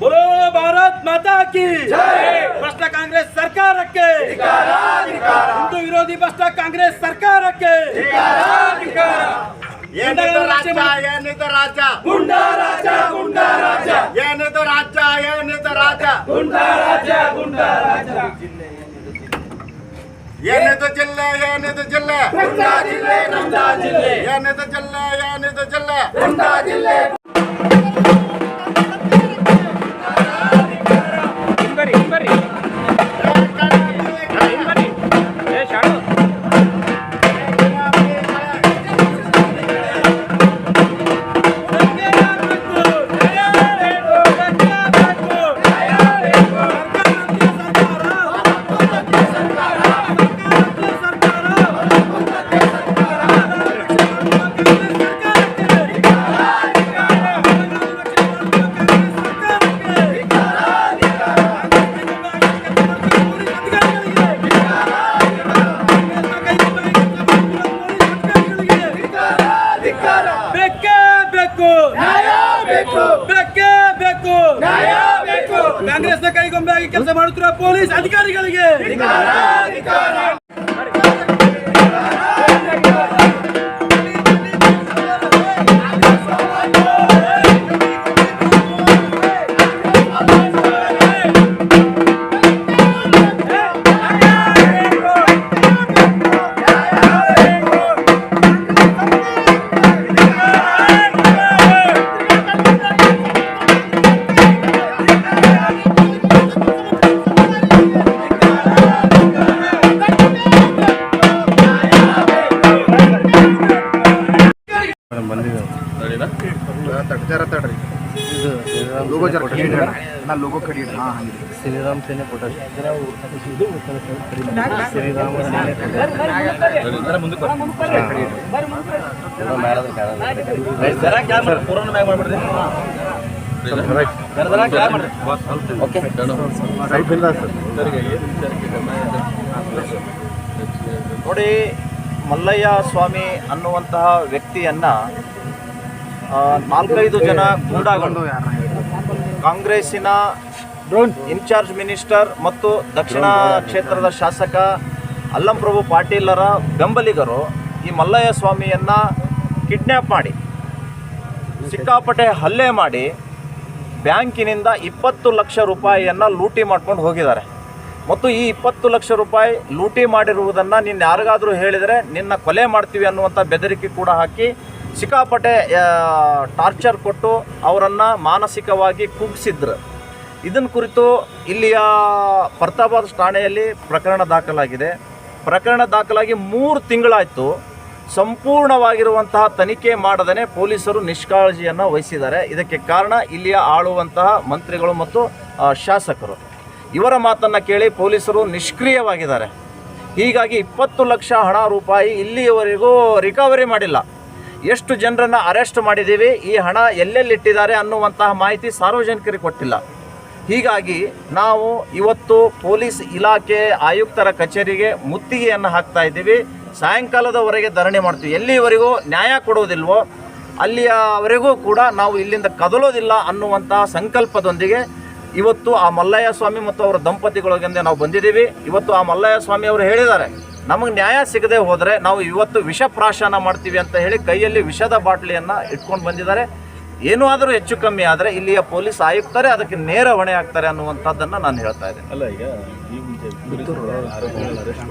बोलो भारत माता की ಭ್ರಷ್ಟ ಕಾಂಗ್ರೆಸ್ ಸರ್ಕಾರಕ್ಕೆ ಹಿಂದೂ ವಿರೋಧಿ ಭ್ರಷ್ಟ ಕಾಂಗ್ರೆಸ್ ಸರ್ಕಾರಕ್ಕೆ ಏನಿದು ರಾಜ್ಯ ಏನಿದು ರಾಜ್ಯ ಗುಂಡಾ ರಾಜ ಗುಂಡಾ ರಾಜ ಏನಿದು ರಾಜ್ಯ ಏನಿದು ರಾಜ್ಯ ಗುಂಡಾ ರಾಜ ಗುಂಡಾ ರಾಜ ಏನಿದು ಜಿಲ್ಲೆ ಏನಿದು ಜಿಲ್ಲೆ ಗುಂಡಾ ಜಿಲ್ಲೆ ನಮ್ದಾ ಜಿಲ್ಲೆ ಏನಿದು ಜಿಲ್ಲೆ ಏನಿದು ಜಿಲ್ಲೆ ಗುಂಡಾ ಜಿಲ್ಲೆ ಕಾಂಗ್ರೆಸ್ನ ಕೈಗೊಂಬೆಯಾಗಿ ಕೆಲಸ ಮಾಡುತ್ತಿರುವ ಪೊಲೀಸ್ ಅಧಿಕಾರಿಗಳಿಗೆ. ಲೋಗೋ ಕಡಿ ಇಡ್ರಿ. ನಾ ಲೋಗೋ ಕಡಿ ಇಡ್ರಿ. ಹಾ ಹಂಗೆ. ಶ್ರೀರಾಮ್ ಸೇನೆ ಫೋಟೋ ಶ್ರೀರಾಮ ನೋಡಿ ಮಲ್ಲಯ್ಯ ಸ್ವಾಮಿ ಅನ್ನುವಂತಹ ವ್ಯಕ್ತಿಯನ್ನ ಆ, ನಾಲ್ಕೈದು ಜನ ಗೂಂಡಾಗಳು ಕಾಂಗ್ರೆಸ್ಸಿನ ಇನ್ಚಾರ್ಜ್ ಮಿನಿಸ್ಟರ್ ಮತ್ತು ದಕ್ಷಿಣ ಕ್ಷೇತ್ರದ ಶಾಸಕ ಅಲ್ಲಂಪ್ರಭು ಪಾಟೀಲರ ಬೆಂಬಲಿಗರು ಈ ಮಲ್ಲಯ್ಯ ಸ್ವಾಮಿಯನ್ನು ಕಿಡ್ನ್ಯಾಪ್ ಮಾಡಿ ಸಿಕ್ಕಾಪಟ್ಟೆ ಹಲ್ಲೆ ಮಾಡಿ ಬ್ಯಾಂಕಿನಿಂದ ಇಪ್ಪತ್ತು ಲಕ್ಷ ರೂಪಾಯಿಯನ್ನು ಲೂಟಿ ಮಾಡ್ಕೊಂಡು ಹೋಗಿದ್ದಾರೆ. ಮತ್ತು ಈ ಇಪ್ಪತ್ತು ಲಕ್ಷ ರೂಪಾಯಿ ಲೂಟಿ ಮಾಡಿರುವುದನ್ನು ನೀನು ಯಾರಿಗಾದರೂ ಹೇಳಿದರೆ ನಿನ್ನ ಕೊಲೆ ಮಾಡ್ತೀವಿ ಅನ್ನುವಂಥ ಬೆದರಿಕೆ ಕೂಡ ಹಾಕಿ ಸಿಕ್ಕಾಪಟ್ಟೆ ಟಾರ್ಚರ್ ಕೊಟ್ಟು ಅವರನ್ನು ಮಾನಸಿಕವಾಗಿ ಕುಗ್ಸಿದ್ರು. ಇದನ್ನು ಕುರಿತು ಇಲ್ಲಿಯ ಪ್ರತಾಪಾದ ಠಾಣೆಯಲ್ಲಿ ಪ್ರಕರಣ ದಾಖಲಾಗಿದೆ. ಪ್ರಕರಣ ದಾಖಲಾಗಿ ಮೂರು ತಿಂಗಳಾಯಿತು. ಸಂಪೂರ್ಣವಾಗಿರುವಂತಹ ತನಿಖೆ ಮಾಡದೇ ಪೊಲೀಸರು ನಿಷ್ಕಾಳಜಿಯನ್ನು ವಹಿಸಿದ್ದಾರೆ. ಇದಕ್ಕೆ ಕಾರಣ ಇಲ್ಲಿಯ ಆಳುವಂತಹ ಮಂತ್ರಿಗಳು ಮತ್ತು ಶಾಸಕರು. ಇವರ ಮಾತನ್ನು ಕೇಳಿ ಪೊಲೀಸರು ನಿಷ್ಕ್ರಿಯವಾಗಿದ್ದಾರೆ. ಹೀಗಾಗಿ ಇಪ್ಪತ್ತು ಲಕ್ಷ ಹಣ ರೂಪಾಯಿ ಇಲ್ಲಿಯವರೆಗೂ ರಿಕವರಿ ಮಾಡಿಲ್ಲ. ಎಷ್ಟು ಜನರನ್ನು ಅರೆಸ್ಟ್ ಮಾಡಿದ್ದೀವಿ, ಈ ಹಣ ಎಲ್ಲೆಲ್ಲಿಟ್ಟಿದ್ದಾರೆ ಅನ್ನುವಂತಹ ಮಾಹಿತಿ ಸಾರ್ವಜನಿಕರಿಗೆ ಕೊಟ್ಟಿಲ್ಲ. ಹೀಗಾಗಿ ನಾವು ಇವತ್ತು ಪೊಲೀಸ್ ಇಲಾಖೆ ಆಯುಕ್ತರ ಕಚೇರಿಗೆ ಮುತ್ತಿಗೆಯನ್ನು ಹಾಕ್ತಾ ಇದ್ದೀವಿ. ಸಾಯಂಕಾಲದವರೆಗೆ ಧರಣಿ ಮಾಡ್ತೀವಿ. ಎಲ್ಲಿವರೆಗೂ ನ್ಯಾಯ ಕೊಡುವುದಿಲ್ವೋ ಅಲ್ಲಿಯವರೆಗೂ ಕೂಡ ನಾವು ಇಲ್ಲಿಂದ ಕದಲೋದಿಲ್ಲ ಅನ್ನುವಂತಹ ಸಂಕಲ್ಪದೊಂದಿಗೆ ಇವತ್ತು ಆ ಮಲ್ಲಯ್ಯ ಸ್ವಾಮಿ ಮತ್ತು ಅವರ ದಂಪತಿಗಳೊಂದಿಗೆ ನಾವು ಬಂದಿದ್ದೀವಿ. ಇವತ್ತು ಆ ಮಲ್ಲಯ್ಯ ಸ್ವಾಮಿ ಅವರು ಹೇಳಿದ್ದಾರೆ ನಮಗೆ ನ್ಯಾಯ ಸಿಗದೆ ಹೋದರೆ ನಾವು ಇವತ್ತು ವಿಷ ಪ್ರಾಶನ ಮಾಡ್ತೀವಿ ಅಂತ ಹೇಳಿ ಕೈಯಲ್ಲಿ ವಿಷದ ಬಾಟ್ಲಿಯನ್ನು ಇಟ್ಕೊಂಡು ಬಂದಿದ್ದಾರೆ. ಏನೂ ಆದರೂ ಹೆಚ್ಚು ಕಮ್ಮಿ ಆದರೆ ಇಲ್ಲಿಯ ಪೊಲೀಸ್ ಆಯುಕ್ತರೇ ಅದಕ್ಕೆ ನೇರ ಹೊಣೆ ಆಗ್ತಾರೆ ಅನ್ನುವಂಥದ್ದನ್ನು ನಾನು ಹೇಳ್ತಾ ಇದ್ದೇನೆ. ಅಲ್ಲ ಈಗ ಈ ಮುಂಚೆ ಆರೋಪಿಗಳನ್ನ ಅರೆಸ್ಟ್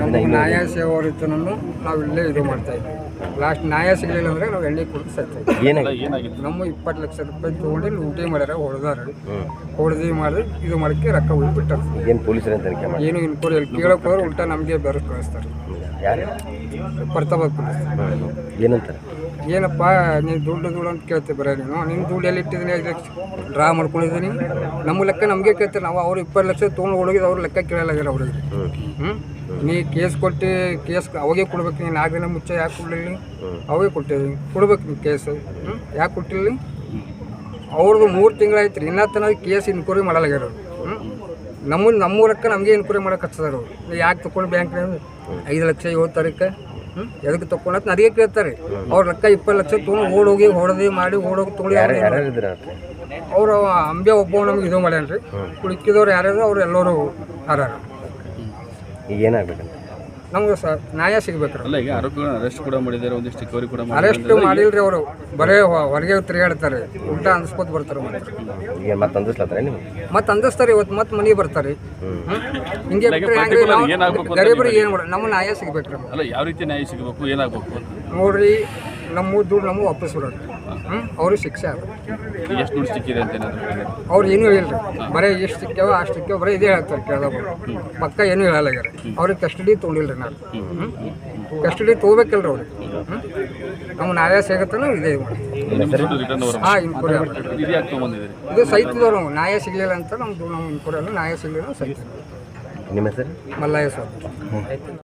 ನಮಗೆ ನ್ಯಾಯ ಸೇವರಿತ್ತು ನಾವು ಇಲ್ಲೇ ಇದು ಮಾಡ್ತಾ ಇದ್ವಿ. ಲಾಸ್ಟ್ ನ್ಯಾಯ ಸಿಗಲಿಲ್ಲ ಅಂದ್ರೆ ನಾವು ಎಣ್ಣೆ ಕುಡಿದು ಸತ್ತ ಏನಾಗಿತ್ತು? ನಮ್ಮ ಇಪ್ಪತ್ತು ಲಕ್ಷ ರೂಪಾಯಿ ತೊಗೊಂಡು ಲೂಟಿ ಮಾಡ್ಯಾರ ಹೊಡೆದಾರ. ಹೊಡೆದಿ ಮಾಡಿ ಇದು ಮಾಡಕ್ಕೆ ರೊಕ್ಕ ಉಳ್ಬಿಟ್ಟಾರ. ಏನು ಪೊಲೀಸರ ಏನು ಇನ್ಕ್ವೈರಿ ಅಲ್ಲಿ ಕೇಳಕ್ಕೆ ಹೋದ್ರೆ ಉಲ್ಟಾ ನಮಗೆ ಬೇರೆ ಕಳಿಸ್ತಾರೆ. ಯಾರು? ಪ್ರತಾಪ ಏನಂತಾರೆ? ಏನಪ್ಪ ನೀನು ದುಡ್ಡು ದುಡ್ಡು ಅಂತ ಕೇಳ್ತೀವಿ ಬರೀ ನೀನು? ನಿನ್ನ ದುಡ್ಡು ಎಲ್ಲಿ ಇಟ್ಟಿದ್ದೀನಿ ಡ್ರಾ ಮಾಡ್ಕೊಂಡಿದ್ದೀನಿ. ನಮ್ಮ ಲೆಕ್ಕ ನಮಗೆ ಕೇಳ್ತಾರೆ ನಾವು? ಅವ್ರು ಇಪ್ಪತ್ತು ಲಕ್ಷ ತೊಗೊಂಡು ಹೋಗಿದ್ವಿ ಅವ್ರ ಲೆಕ್ಕ ಕೇಳಲಾಗಿಲ್ಲ ಅವ್ರಿಗೆ. ಹ್ಞೂ ನೀ ಕೇಸ್ ಕೊಟ್ಟು ಕೇಸ್ ಅವಾಗೆ ಕೊಡ್ಬೇಕು. ನೀನು ನಾಲ್ಕು ದಿನ ಮುಂಚೆ ಯಾಕೆ ಕೊಡಲಿಲ್ಲ? ಅವಾಗೆ ಕೊಟ್ಟಿದ್ದೀನಿ. ಕೊಡ್ಬೇಕು ನೀವು ಕೇಸ್. ಹ್ಞೂ ಯಾಕೆ ಕೊಟ್ಟಿಲ್ಲ? ಅವ್ರದ್ದು ಮೂರು ತಿಂಗಳಾಯ್ತು ರೀ. ಇನ್ನೂ ತನಕ ಕೇಸ್ ಇನ್ಕ್ವೈರಿ ಮಾಡಲಾಗ್ಯಾರ ಹ್ಞೂ ನಮ್ಮ ನಮ್ಮ ಲೆಕ್ಕ ನಮಗೆ ಇನ್ಕ್ವೈರಿ ಮಾಡಕ್ಕೆ ಹಚ್ಚದಾರ ಅವ್ರು. ಯಾಕೆ ತೊಗೊಂಡು ಬ್ಯಾಂಕ್ ಐದು ಲಕ್ಷ ಏಳು ತಾರೀಕು? ಎದಕ್ಕೆ ತೊಗೊಂಡು ನರಿಗೆ ಕೇಳ್ತಾರೆ. ಅವ್ರ ರೊಕ್ಕ ಇಪ್ಪತ್ತು ಲಕ್ಷ ತೊಗೊಂಡು ಓಡೋಗಿ ಹೊಡೆದು ಮಾಡಿ ಓಡೋಗಿ ತೊಗೊಂಡು ಇದ್ರ ಅವರು ಅಂಬೆ ಒಬ್ಬ ನಮ್ಗೆ ಇದು ಮಾಡ್ಯಾನ್ರಿ. ಉಳಿಕಿದವ್ರು ಯಾರ್ಯಾರು ಅವ್ರು ಎಲ್ಲರೂ ಹಾರ ಈಗ ಏನಾಗ್ಬೇಕಂತ? ನಮ್ಗೆ ಸರ್ ನ್ಯಾಯ ಸಿಗ್ಬೇಕು ಅಲ್ಲ ಈಗ ಆರೋಪಿಗಳನ್ನ ಅರೆಸ್ಟ್ ಕೂಡ ಮಾಡಿದ್ದಾರೆ ಒಂದಿಷ್ಟು ರಿಕವರಿ ಕೂಡ ಅರೆಸ್ಟ್ ಮಾಡಿಲ್ರಿ ಅವರು. ಬರೇ ಹೊ- ಹೊರಗೆ ತಿರುಗಾಡ್ತಾರೆ. ಉಲ್ಟಾ ಅನ್ಸ್ಕೋತ ಬರ್ತಾರೆ ಮತ್ತೆ. ಈಗ ಮತ್ತೆ ಅಂದಿಸ್ಲತ್ತಾರ ನಿಮ್ಗೆ? ಮತ್ತೆ ಅಂದಿಸ್ತಾರೆ ಇವತ್ತು ಮತ್ತೆ ಮನೆಗೆ ಬರ್ತಾರೆ? ಹಿಂಗೆ ಗರೀಬರಿಗೆ ಏನು ಮಾಡ ನಮ್ಮ ನ್ಯಾಯ ಸಿಗ್ಬೇಕ್ರಿ ಅಲ್ಲ ಯಾವ ರೀತಿ ನ್ಯಾಯ ಸಿಗಬೇಕು ಏನಾಗಬೇಕು ನೋಡ್ರಿ ನಮ್ಮ ದುಡ್ಡು ನಮಗೆ ವಾಪಸ್ ಬರೋದು ಅವ್ರಿಗೆ ಶಿಕ್ಷೆ ಎಷ್ಟು ದುಡ್ಡು ಸಿಕ್ಕಿದೆ ಅಂತ ಏನಾದ್ರು ಅವ್ರು ಏನೂ ಹೇಳಿಲ್ರಿ ಬರೀ ಎಷ್ಟು ಸಿಕ್ಕ್ಯಾವ ಅಷ್ಟು ಸಿಕ್ಕ್ಯಾವ ಬರೀ ಇದೇ ಹೇಳ್ತಾರೆ ಕೇಳ್ದವ್ರು ಪಕ್ಕ ಏನೂ ಹೇಳಲ್ಲಾಗ್ಯಾರ ಅವ್ರಿಗೆ ಕಸ್ಟಡಿ ತೊಗೊಂಡಿಲ್ರಿ ನಾನು. ಕಸ್ಟಡಿ ತೊಗೋಬೇಕಲ್ರಿ ಅವ್ರಿಗೆ ಹ್ಞೂ ನಮ್ಮ ನ್ಯಾಯ ಸಿಗತ್ತನ ಇದೇ ಹಾಂ ಇನ್ಕ್ವರಿ ಇದು ಯಾಕೆ ತೊಗೊಂಬಂದಿದ್ದೀರಿ ಇದು ಸಹಿತದವ್ರು ನಾವು ನ್ಯಾಯ ಸಿಗಲಿಲ್ಲ ಅಂತ ನಮ್ದು ನಮ್ಮ ಇನ್ಕ್ವರಿ ಅಲ್ಲ ನ್ಯಾಯ ಸಿಗಲಿಲ್ಲ ಸಹಿತ ನಿಮ್ಮ ಹೆಸರು? ಮಲ್ಲಯ್ಯ ಸ್ವಾಮಿ